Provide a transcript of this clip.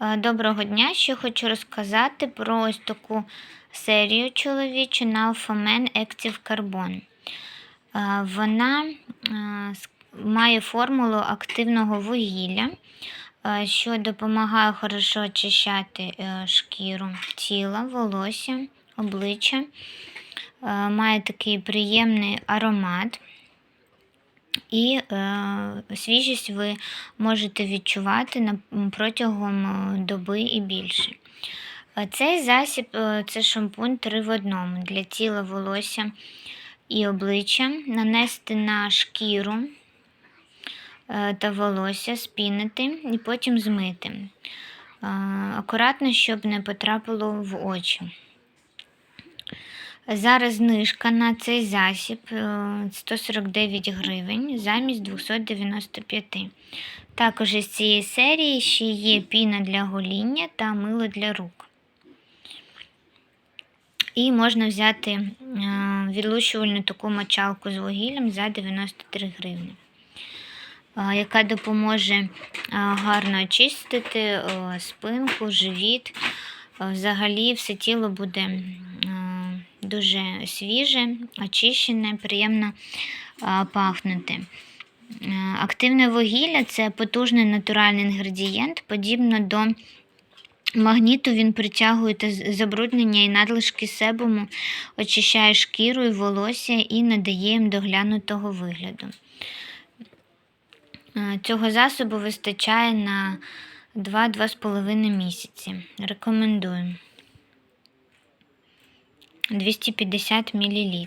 Е, Доброго дня! Ще хочу розказати про ось таку серію чоловічу на Alphaman Active Carbon. Е, Вона е, має формулу активного вугілля, що допомагає хорошо очищати шкіру тіла, волосся, обличчя. Має такий приємний аромат. І е, свіжість ви можете відчувати протягом е, доби і більше. Е, Цей засіб е, це шампунь 3 в одному для тіла, волосся і обличчя. Нанести на шкіру та волосся, спінити і потім змити. Акуратно, щоб не потрапило в очі. Зараз знижка на цей засіб е, 149 гривень замість 295. Також із цієї серії ще є піна для гоління та мило для рук. І можна взяти е, відлущувальну таку мочалку з вугіллям за 93 гривні, е, яка допоможе е, гарно очистити е, спинку, живіт. Е, Взагалі все тіло буде е, дуже свіже, очищене, приємно пахнути. Е, Активне вугілля це потужний натуральний інгредієнт, подібно до магніту він притягує забруднення і надлишки себуму, очищає шкіру і волосся і надає їм доглянутого вигляду. Е, Цього засобу вистачає на 2-2,5 місяці. Рекомендую. 250 мл.